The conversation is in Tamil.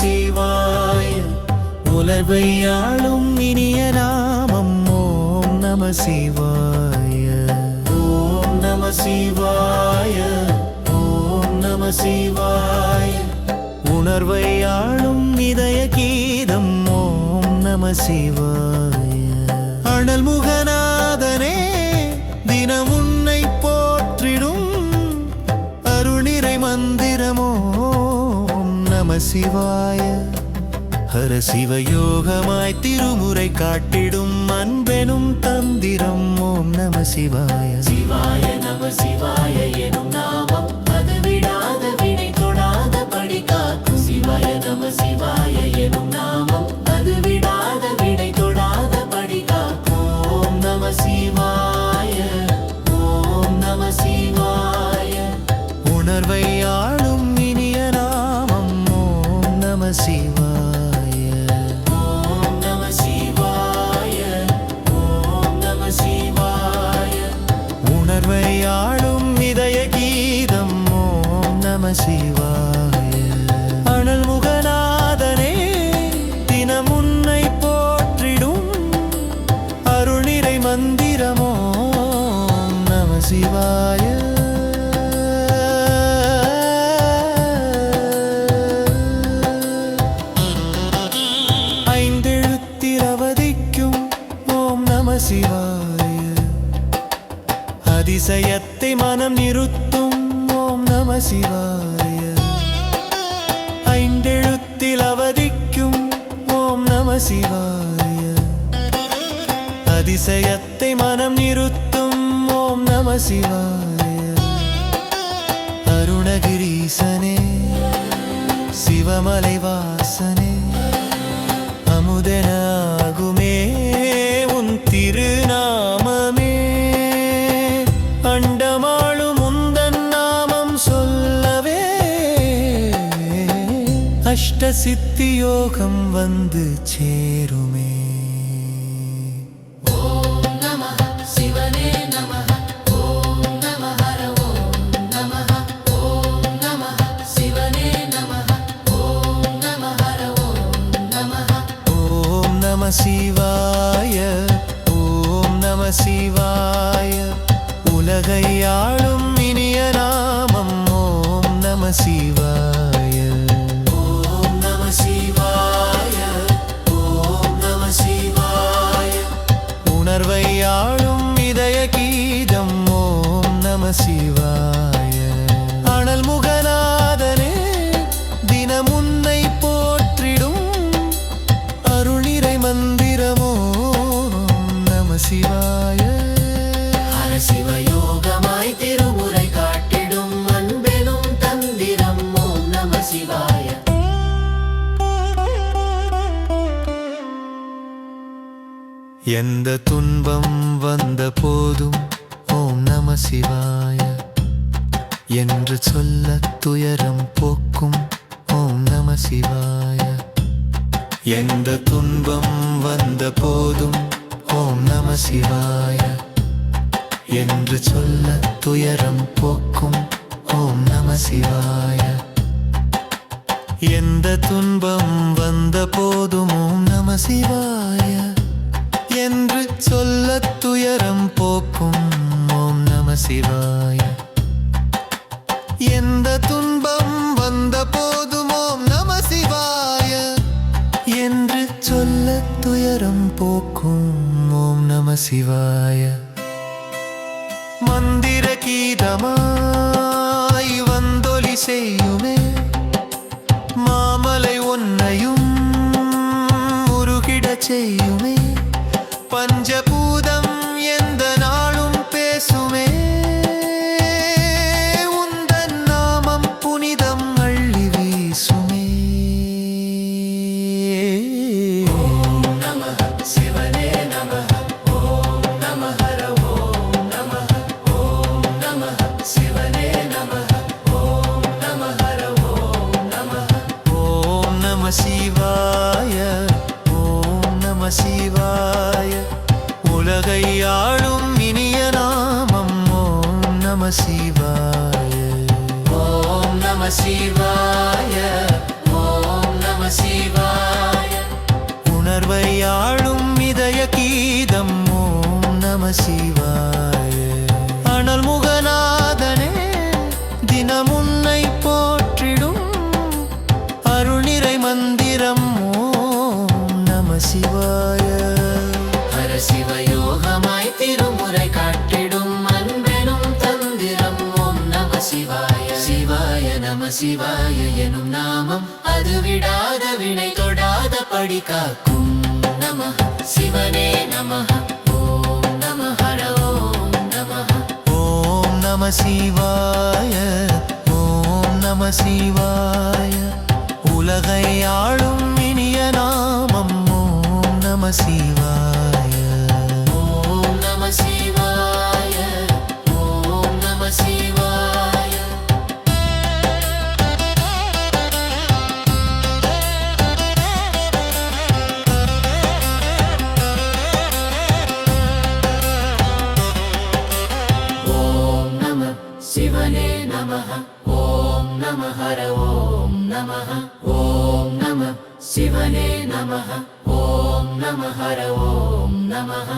சிவாய. உலர்வையாளும் இனிய நாமம். ஓம் நம சிவாய. ஓம் நம சிவாய. ஓம் நம சிவாய. உணர்வையாளும் இதய கீதம். ஓம் நம சிவாய. அனல் முகநாதனே தினம் உன்னை போற்றிடும். அருளிரை மந்திரமோ. நம சிவாய. சிவயோகமாய் திருமுறை காட்டிடும் அன்பெனும் தந்திரம். ஓம் நம சிவாய. சிவாய நம சிவாய எனும் நாமம். அது விடாத வினை தொடாத படி காக்கும். சிவாய நம சிவாய எனும் நாமம். அது விடாத வினை தொடாத படி காக்கும். ஓம் நம சிவாய. ஓம் நம சிவாய. உணர்வை ஆளும் இனிய நாமம். ஓம் நம சிவாய. நம சிவாய அனல் முகநாதனே தினம் உன்னை போற்றிடும். அருளிரை மந்திரமோ நம சிவாய ஐந்தெழுத்தில் அவதிக்கும் ஓம் நம சிவாய அதிசயத்தை மனம் நிறுத்தும் ஓம் நம சிவாய ஐந்தெழுத்தில் அவதிக்கும் ஓம் நம சிவாய அதிசயத்தை மனம் நிறுத்தும் ஓம் நம சிவாய அருணகிரீசனே சித்தியோகம் வந்து சேருமே. சிவாய ஓம் நம சிவாய. சிவாய. அனல் முகநாதனே தினம் உன்னை போற்றிடும் அருளிரை மந்திரமோ நம சிவாய. சிவயோகமாய் திருமுறை காட்டிடும் அன்பெனும் தந்திரம் ஓம் நம சிவாய. எந்த துன்பம் வந்த போதும் நம சிவாய என்று சொல்ல துயரம் போக்கும் ஓம் நம சிவாய எந்த துன்பம் வந்த போதும் ஓம் நம சிவாய என்று சொல்ல துயரம் போக்கும் ஓம் நம சிவாய எந்த துன்பம் வந்த போதும் ஓம் நம சிவாய சிவாய. எந்த துன்பம் வந்த போதும் ஓம் நம சிவாய. என்று சொல்ல துயரம் போக்கும் ஓம் நம சிவாய. மந்திர கீதமாய் வந்தொலி செய்யுமே சிவாய. உலகை ஆளும் இனிய நாமம் ஓம் நம சிவாய. ஓம் நம சிவாய ஓம் நம சிவாய. உணர்வை ஆளும் இதய கீதம் ஓம் நம சிவாய. அனல் முகநாதனே தினமுன்னை போற்றிடும் அருணிறை மந்த சிவாய. ஹர சிவயோகமாய் திருமுறை காட்டிடும் அன்பெனும் தந்திரம். ஓம் நம சிவாய. சிவாய நம சிவாய எனும் நாமம். அது விடாத வினை தொடாத படி காக்கும் நம. சிவனே நம. ஓம் நம. ஹர ஓம் நம. ஓம் நம சிவாய. ஓம் நம சிவாய. உலகை ஆளும் இனிய நாமம். சிவாய ஓம் நம சிவாய ஓம் நம சிவாய ஓம் நம சிவனே நம ஓம் நம ஹர ஓம் நம ॐ नमः शिवने नमः ॐ नमः हर ॐ नमः